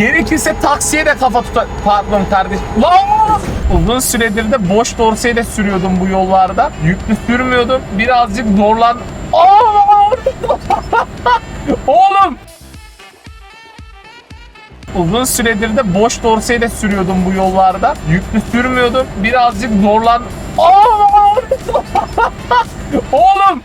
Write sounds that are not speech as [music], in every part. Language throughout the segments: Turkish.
Gerekirse taksiye de kafa tutar. Pardon kardeşim. Lan! Uzun süredir de boş dorseyle sürüyordum bu yollarda. Yüklü sürmüyordum. Birazcık zorlan... Aa! [laughs] Oğlum! Uzun süredir de boş dorseyle sürüyordum bu yollarda. Yüklü sürmüyordum. Birazcık zorlan... Aa! [laughs] Oğlum!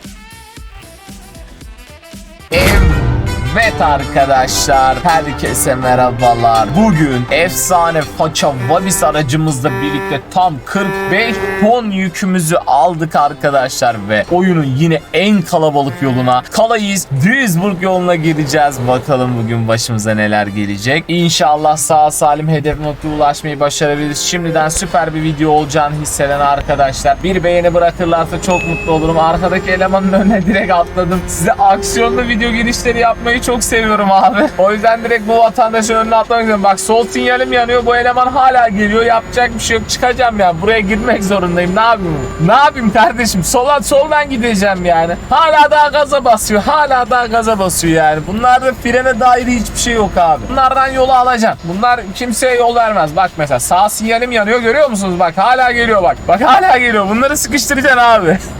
Evet arkadaşlar, herkese merhabalar. Bugün efsane faça Valis aracımızla birlikte tam 45 ton yükümüzü aldık arkadaşlar ve oyunun yine en kalabalık yoluna Kalayız Duisburg yoluna gideceğiz. Bakalım bugün başımıza neler gelecek. İnşallah sağ salim hedef noktaya ulaşmayı başarabiliriz. Şimdiden süper bir video olacağını hisseden arkadaşlar bir beğeni bırakırlarsa çok mutlu olurum. Arkadaki elemanın önüne direkt atladım. Size aksiyonlu video girişleri yapmayı çok seviyorum abi. O yüzden direkt bu vatandaşın önüne atlamak istiyorum. Bak sol sinyalim yanıyor. Bu eleman hala geliyor. Yapacak bir şey yok. Çıkacağım ya. Buraya girmek zorundayım. Ne yapayım? Ne yapayım kardeşim? Sola soldan gideceğim yani. Hala daha gaza basıyor. Hala daha gaza basıyor yani. Bunlarda frene dair hiçbir şey yok abi. Bunlardan yolu alacağım. Bunlar kimseye yol vermez. Bak mesela sağ sinyalim yanıyor. Görüyor musunuz? Bak hala geliyor bak. Bak hala geliyor. Bunları sıkıştıracaksın abi. [laughs]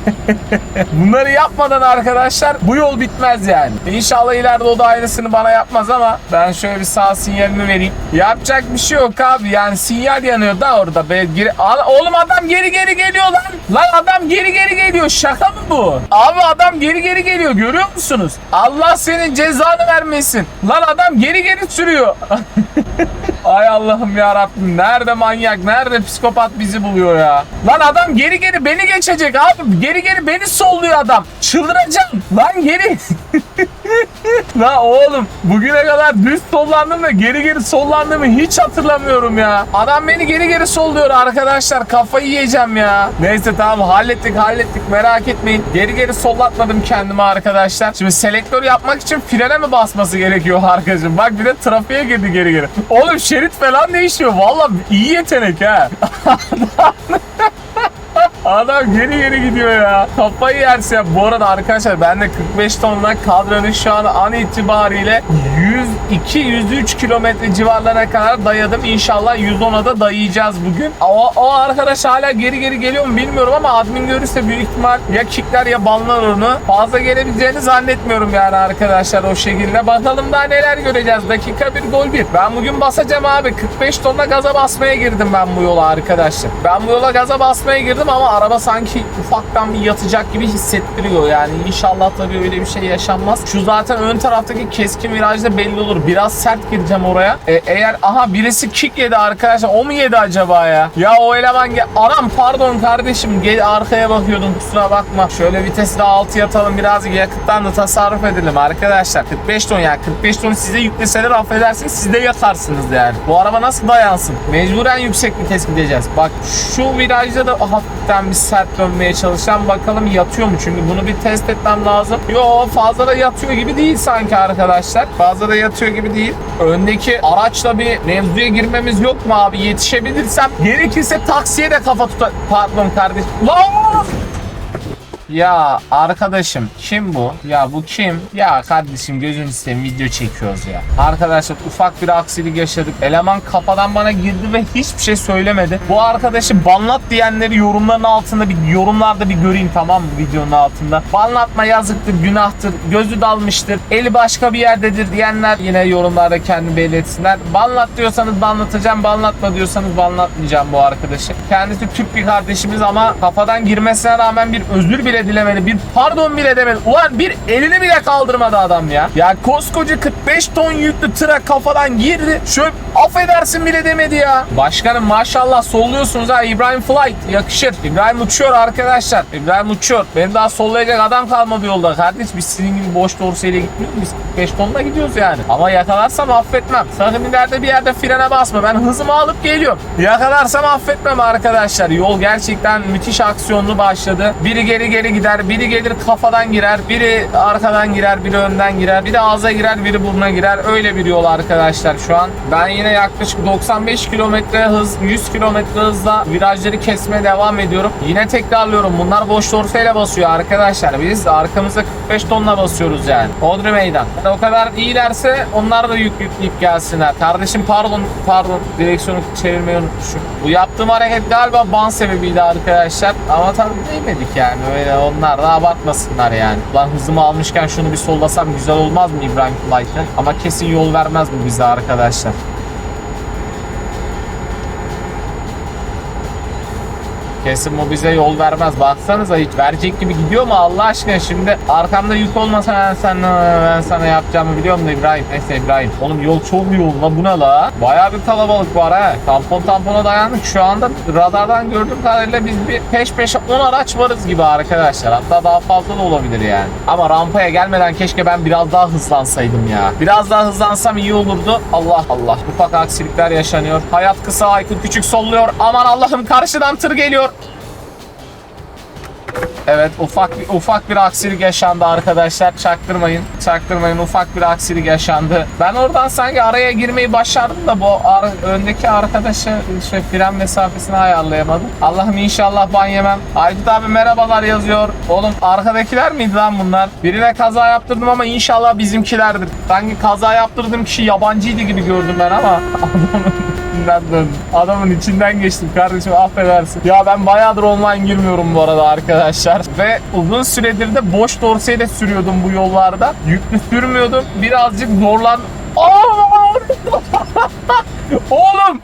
Bunları yapmadan arkadaşlar bu yol bitmez yani. İnşallah ileride o da aynısını bana yapmaz ama ben şöyle bir sağ sinyalimi vereyim. Yapacak bir şey yok abi. Yani sinyal yanıyor da orada. Be, geri, oğlum adam geri geri geliyor lan. Lan adam geri geri geliyor. Şaka mı bu? Abi adam geri geri geliyor. Görüyor musunuz? Allah senin cezanı vermesin. Lan adam geri geri sürüyor. [laughs] Ay Allah'ım ya Rabbim. Nerede manyak, nerede psikopat bizi buluyor ya? Lan adam geri geri beni geçecek abi. Geri geri beni solluyor adam. Çıldıracağım. Lan geri. [laughs] La oğlum bugüne kadar düz sollandım da geri geri sollandığımı hiç hatırlamıyorum ya. Adam beni geri geri solluyor arkadaşlar kafayı yiyeceğim ya. Neyse tamam hallettik hallettik merak etmeyin. Geri geri sollatmadım kendimi arkadaşlar. Şimdi selektör yapmak için frene mi basması gerekiyor arkadaşım? Bak bir de trafiğe girdi geri geri. Oğlum şerit falan değişiyor. Valla iyi yetenek ha. [laughs] Adam geri geri gidiyor ya. Kafayı yersin ya. Bu arada arkadaşlar ben de 45 tonla kadranı şu an an itibariyle 102-103 kilometre civarlarına kadar dayadım. İnşallah 110'a da dayayacağız bugün. O, o arkadaş hala geri geri geliyor mu bilmiyorum ama admin görürse büyük ihtimal ya kickler ya banlar onu. Fazla gelebileceğini zannetmiyorum yani arkadaşlar o şekilde. Bakalım daha neler göreceğiz. Dakika bir gol bir. Ben bugün basacağım abi. 45 tonla gaza basmaya girdim ben bu yola arkadaşlar. Ben bu yola gaza basmaya girdim ama araba sanki ufaktan bir yatacak gibi hissettiriyor yani. İnşallah tabii öyle bir şey yaşanmaz. Şu zaten ön taraftaki keskin virajda belli olur. Biraz sert gireceğim oraya. E, eğer aha birisi kick yedi arkadaşlar. O mu yedi acaba ya? Ya o eleman. Anam pardon kardeşim. Gel arkaya bakıyordum kusura bakma. Şöyle vitesi de altı yatalım biraz yakıttan da tasarruf edelim arkadaşlar. 45 ton ya. 45 ton size yükleseler affedersiniz siz de yatarsınız yani. Bu araba nasıl dayansın? Mecburen yüksek vites gideceğiz. Bak şu virajda da hafiften bir sert dönmeye çalışacağım. Bakalım yatıyor mu? Çünkü bunu bir test etmem lazım. Yo fazla da yatıyor gibi değil sanki arkadaşlar. Fazla da yatıyor gibi değil. Öndeki araçla bir mevzuya girmemiz yok mu abi? Yetişebilirsem gerekirse taksiye de kafa tutar. Pardon kardeşim. Lan! Ya arkadaşım kim bu? Ya bu kim? Ya kardeşim gözünü seveyim video çekiyoruz ya. Arkadaşlar ufak bir aksilik yaşadık. Eleman kafadan bana girdi ve hiçbir şey söylemedi. Bu arkadaşı banlat diyenleri yorumların altında bir yorumlarda bir göreyim tamam mı videonun altında. Banlatma yazıktır, günahtır, gözü dalmıştır, eli başka bir yerdedir diyenler yine yorumlarda kendi belirtsinler. Banlat diyorsanız banlatacağım, banlatma diyorsanız banlatmayacağım bu arkadaşı. Kendisi Türk bir kardeşimiz ama kafadan girmesine rağmen bir özür bile dilemedi. Bir pardon bile demedi. Ulan bir elini bile kaldırmadı adam ya. Ya koskoca 45 ton yüklü tıra kafadan girdi. Şöyle affedersin bile demedi ya. Başkanım maşallah solluyorsunuz ha. İbrahim Flight yakışır. İbrahim uçuyor arkadaşlar. İbrahim uçuyor. Benim daha sollayacak adam kalmadı yolda kardeş. Biz sizin gibi boş dorseyle gitmiyoruz. Biz 45 tonla gidiyoruz yani. Ama yakalarsam affetmem. Sakın ileride bir yerde frene basma. Ben hızımı alıp geliyorum. Yakalarsam affetmem arkadaşlar. Yol gerçekten müthiş aksiyonlu başladı. Biri geri geri ileri gider, biri gelir kafadan girer, biri arkadan girer, biri önden girer, biri ağza girer, biri burnuna girer. Öyle bir yol arkadaşlar şu an. Ben yine yaklaşık 95 kilometre hız, 100 kilometre hızla virajları kesmeye devam ediyorum. Yine tekrarlıyorum. Bunlar boş dorsayla basıyor arkadaşlar. Biz arkamızda 45 tonla basıyoruz yani. Odri meydan. O kadar iyilerse onlar da yük yükleyip gelsinler. Kardeşim pardon, pardon. Direksiyonu çevirmeyi unutmuşum. Bu yaptığım hareket galiba ban sebebiydi arkadaşlar. Ama tabii değmedik yani. Öyle onlar da abartmasınlar yani. Ulan hızımı almışken şunu bir sollasam güzel olmaz mı İbrahim Kulayt'ı? Ama kesin yol vermez bu bize arkadaşlar. Kesin bu bize yol vermez. Baksanıza hiç verecek gibi gidiyor mu Allah aşkına şimdi arkamda yük olmasa ben sana, ben sana yapacağımı biliyorum da İbrahim. Neyse İbrahim. Oğlum yol çok yoğun la bu ne la? Bayağı bir kalabalık var ha. Tampon tampona dayandık. Şu anda radardan gördüğüm kadarıyla biz bir peş peşe 10 araç varız gibi arkadaşlar. Hatta daha fazla da olabilir yani. Ama rampaya gelmeden keşke ben biraz daha hızlansaydım ya. Biraz daha hızlansam iyi olurdu. Allah Allah. Ufak aksilikler yaşanıyor. Hayat kısa, Aykut küçük solluyor. Aman Allah'ım karşıdan tır geliyor. Evet ufak bir ufak bir aksilik yaşandı arkadaşlar. Çaktırmayın. Çaktırmayın. Ufak bir aksilik yaşandı. Ben oradan sanki araya girmeyi başardım da bu ar- öndeki arkadaşı şey, fren mesafesini ayarlayamadım. Allah'ım inşallah ban yemem. Aykut abi merhabalar yazıyor. Oğlum arkadakiler miydi lan bunlar? Birine kaza yaptırdım ama inşallah bizimkilerdir. Sanki kaza yaptırdığım kişi yabancıydı gibi gördüm ben ama [laughs] içinden döndüm. Adamın içinden geçtim kardeşim affedersin. Ya ben bayağıdır online girmiyorum bu arada arkadaşlar. Ve uzun süredir de boş dorseyle sürüyordum bu yollarda. Yüklü sürmüyordum. Birazcık zorlan... [laughs] Oğlum!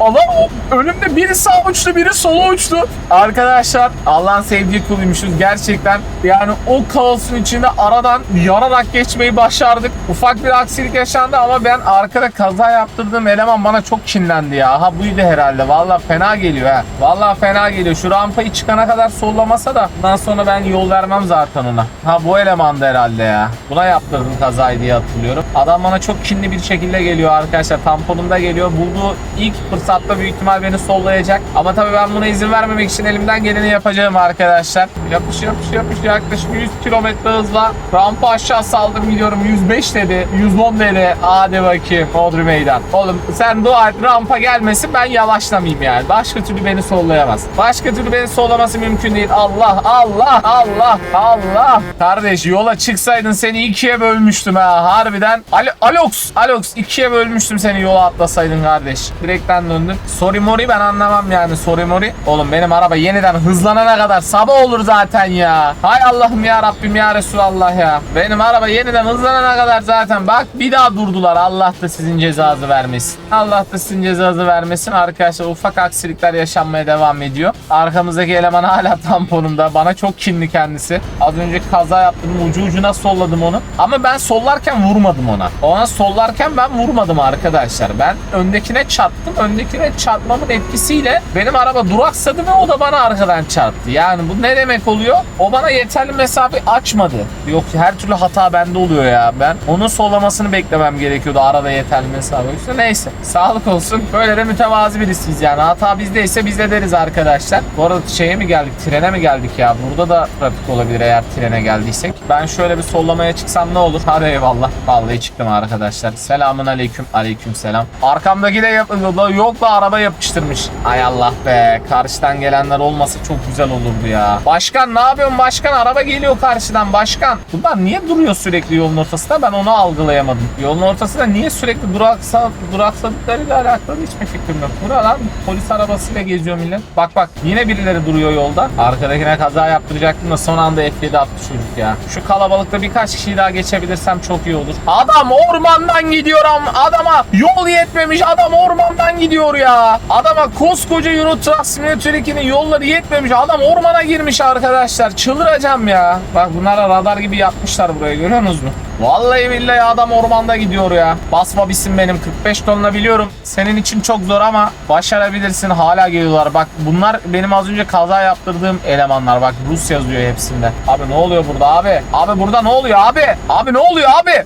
Adam önümde biri sağ uçtu biri sola uçtu. Arkadaşlar Allah'ın sevdiği kuluymuşuz gerçekten. Yani o kaosun içinde aradan yararak geçmeyi başardık. Ufak bir aksilik yaşandı ama ben arkada kaza yaptırdığım eleman bana çok kinlendi ya. Ha buydu herhalde. Valla fena geliyor ha. Valla fena geliyor. Şu rampayı çıkana kadar sollamasa da bundan sonra ben yol vermem zaten ona. Ha bu elemandı herhalde ya. Buna yaptırdım kazayı diye hatırlıyorum. Adam bana çok kinli bir şekilde geliyor arkadaşlar. Tamponumda geliyor. Bulduğu ilk fırsatta büyük ihtimal beni sollayacak. Ama tabii ben buna izin vermemek için elimden geleni yapacağım arkadaşlar. Yapış yapış yapış yaklaşık 100 kilometre hızla rampa aşağı saldım gidiyorum. 105 dedi, 110 dedi. Hadi bakayım Bodrum meydan. Oğlum sen dua et rampa gelmesin ben yavaşlamayayım yani. Başka türlü beni sollayamaz. Başka türlü beni sollaması mümkün değil. Allah Allah Allah Allah. Kardeş yola çıksaydın seni ikiye bölmüştüm ha harbiden. Al Alox Alox ikiye bölmüştüm seni yola atlasaydın kardeş. Direkten döndün. Sorry mori ben anlamam yani sorry mori. Oğlum benim araba yeniden hızlanana kadar sabah olur zaten ya. Hay Allah'ım ya Rabbim ya Resulallah ya. Benim araba yeniden hızlanana kadar zaten bak bir daha durdular. Allah da sizin cezanızı vermesin. Allah da sizin cezanızı vermesin. Arkadaşlar ufak aksilikler yaşanmaya devam ediyor. Arkamızdaki eleman hala [laughs] tamponumda. Bana çok kinli kendisi. Az önce kaza yaptım. Ucu ucuna solladım onu. Ama ben sollarken vurmadım ona. Ona sollarken ben vurmadım arkadaşlar. Ben öndekine çarptım. Öndekine çarpmamın etkisiyle benim araba duraksadı ve o da bana arkadan çarptı. Yani bu ne demek oluyor? O bana yeterli mesafe açmadı. Yok her türlü hata bende oluyor ya. Ben onun sollamasını beklemem gerekiyordu arada yeterli mesafe. yoksa neyse. Sağlık olsun. Böyle de mütevazi birisiyiz yani. Hata bizdeyse biz de deriz arkadaşlar. Bu arada şeye mi geldik? Trene mi geldik ya? Burada da trafik olabilir eğer trene geldiysek. Ben şöyle bir sollamaya çıksam ne olur? Hadi eyvallah. Vallahi çıktım arkadaşlar. Selamun aleyküm. Aleyküm selam. Arkamdaki de yok da araba yapıştırmış. Ay Allah be. Karşıdan gelenler olmasa çok güzel olurdu ya. Başkan ne yapıyorsun başkan? Araba geliyor karşıdan başkan. Bunlar niye duruyor sürekli yolun ortasında? Ben onu algılayamadım. Yolun ortasında niye sürekli duraksa, duraksadıklarıyla alakalı hiçbir fikrim yok. Bura lan polis arabasıyla geziyor millet. Bak bak yine birileri duruyor yolda. Arkadakine kaza yaptıracaktım da son anda F7 attı çocuk ya. Şu kalabalıkta birkaç kişiyi daha geçebilirsem çok iyi olur. Adam ormandan gidiyor am- adama yol yetmemiş adam ormandan gidiyor ya. Adama koskoca Euro Truck Simulator 2'nin yolları yetmemiş. Adam ormana girmiş arkadaşlar. Çıldıracağım ya. Bak bunlara radar gibi yapmışlar buraya görüyorsunuz mu? Vallahi billahi adam ormanda gidiyor ya. Basma bitsin benim 45 tonla biliyorum. Senin için çok zor ama başarabilirsin. Hala geliyorlar. Bak bunlar benim az önce kaza yaptırdığım elemanlar. Bak Rus yazıyor hepsinde. Abi ne oluyor burada abi? Abi burada ne oluyor abi? Abi ne oluyor abi?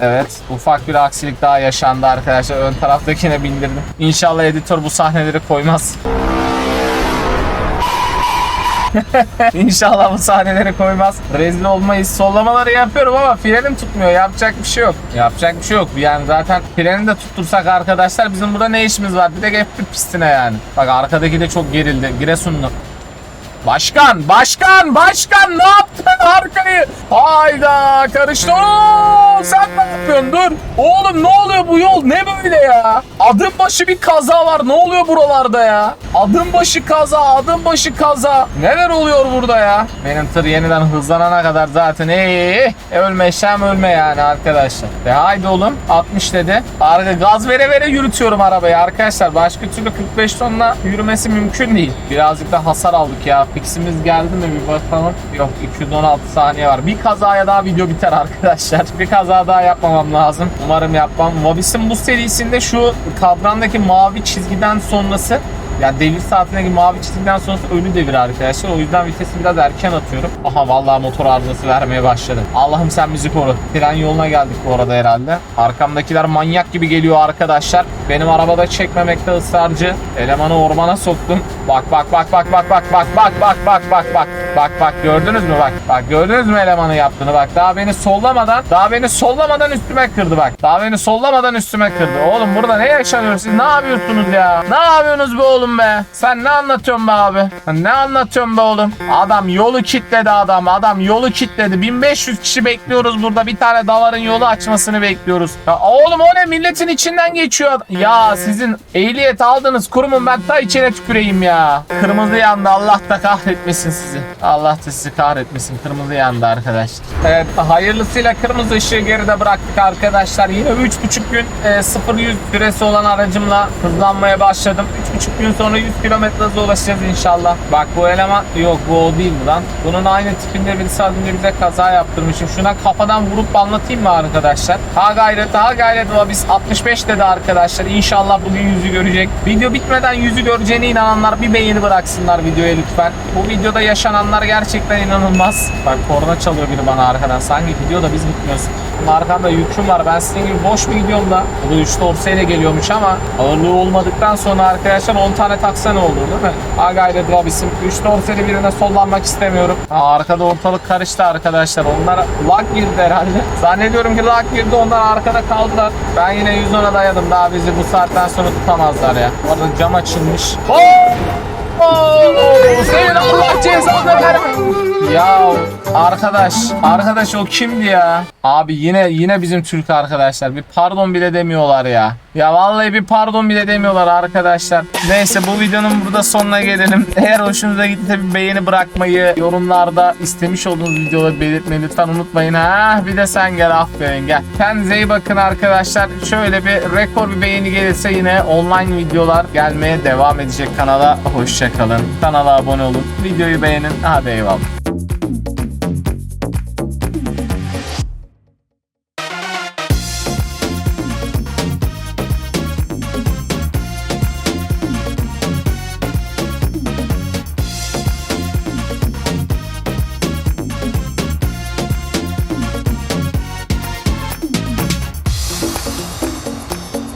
Evet ufak bir aksilik daha yaşandı arkadaşlar. Ön taraftakine bindirdim. İnşallah editör bu sahneleri koymaz. [laughs] İnşallah bu sahneleri koymaz. Rezil olmayız. Sollamaları yapıyorum ama frenim tutmuyor. Yapacak bir şey yok. Yapacak bir şey yok. Yani zaten freni de tuttursak arkadaşlar bizim burada ne işimiz var? Bir de F1 pistine yani. Bak arkadaki de çok gerildi. Giresunlu. Başkan, başkan, başkan ne yaptın arkayı? Hayda karıştı. Oo, sen ne yapıyorsun? Dur. Oğlum ne oluyor bu yol? Ne böyle ya? Adım başı bir kaza var. Ne oluyor buralarda ya? Adım başı kaza, adım başı kaza. Neler oluyor burada ya? Benim tır yeniden hızlanana kadar zaten ee, ölmeşem ölme yani arkadaşlar. Ve haydi oğlum 60 dedi. Arka gaz vere vere yürütüyorum arabayı arkadaşlar. Başka türlü 45 tonla yürümesi mümkün değil. Birazcık da hasar aldık ya. Fiximiz geldi mi bir bakalım. Yok 216 saniye var. Bir kazaya daha video biter arkadaşlar. Bir kaza daha yapmamam lazım. Umarım yapmam. Mobis'in bu serisinde şu kadrandaki mavi çizgiden sonrası yani devir saatindeki mavi çizgiden sonrası ölü devir arkadaşlar. O yüzden vitesi biraz erken atıyorum. Aha vallahi motor arızası vermeye başladı. Allah'ım sen bizi koru. Tren yoluna geldik bu arada herhalde. Arkamdakiler manyak gibi geliyor arkadaşlar. Benim arabada çekmemekte ısrarcı. Elemanı ormana soktum. Bak bak bak bak bak bak bak bak bak bak bak bak bak bak gördünüz mü? Bak bak gördünüz mü elemanı yaptığını? Bak daha beni sollamadan daha beni sollamadan üstüme kırdı bak. Daha beni sollamadan üstüme kırdı. Oğlum burada ne yaşanıyor? Siz ne yapıyorsunuz ya? Ne yapıyorsunuz be oğlum be? Sen ne anlatıyorsun be abi? Ne anlatıyorsun be oğlum? Adam yolu kitledi adam. Adam yolu kitledi. 1500 kişi bekliyoruz burada. Bir tane davarın yolu açmasını bekliyoruz. Ya oğlum o ne? Milletin içinden geçiyor ya sizin ehliyet aldığınız kurumun ben ta içine tüküreyim ya. Kırmızı yandı. Allah da kahretmesin sizi Allah da sizi kahretmesin. Kırmızı yandı arkadaşlar. Evet hayırlısıyla kırmızı ışığı geride bıraktık arkadaşlar. Yine 3,5 gün e, 0-100 süresi olan aracımla hızlanmaya başladım. 3,5 gün sonra 100 km hıza ulaşacağız inşallah. Bak bu eleman yok bu o değil lan? Bunun aynı tipinde birisi az önce bize kaza yaptırmışım şuna kafadan vurup anlatayım mı arkadaşlar? Ha gayret ha gayret. Ama biz 65 dedi arkadaşlar. İnşallah bugün yüzü görecek. Video bitmeden yüzü göreceğine inananlar bir beğeni bıraksınlar videoya lütfen. Bu videoda yaşananlar gerçekten inanılmaz bak korna çalıyor biri bana arkadan sanki gidiyor da biz gitmiyoruz Arkamda yüküm var. Ben sizin gibi boş bir gidiyorum da. Bu da 3 dorseyle geliyormuş ama ağırlığı olmadıktan sonra arkadaşlar 10 tane taksa ne olur değil mi? Ha gayret Robis'im. 3 dorseli birine sollanmak istemiyorum. Ha, arkada ortalık karıştı arkadaşlar. Onlar lag girdi herhalde. Zannediyorum ki lag girdi. Onlar arkada kaldılar. Ben yine 110'a dayadım. Daha bizi bu saatten sonra tutamazlar ya. Orada cam açılmış. Oh! Oo, senin Allah cezanı verme. Ya arkadaş, arkadaş o kimdi ya? Abi yine yine bizim Türk arkadaşlar. Bir pardon bile demiyorlar ya. Ya vallahi bir pardon bile demiyorlar arkadaşlar. Neyse bu videonun burada sonuna gelelim. Eğer hoşunuza gittiyse bir beğeni bırakmayı, yorumlarda istemiş olduğunuz videoları belirtmeyi lütfen unutmayın. Ha bir de sen gel aferin gel. Kendinize iyi bakın arkadaşlar. Şöyle bir rekor bir beğeni gelirse yine online videolar gelmeye devam edecek kanala. Hoşçakalın. Kanala abone olun. Videoyu beğenin. Hadi eyvallah.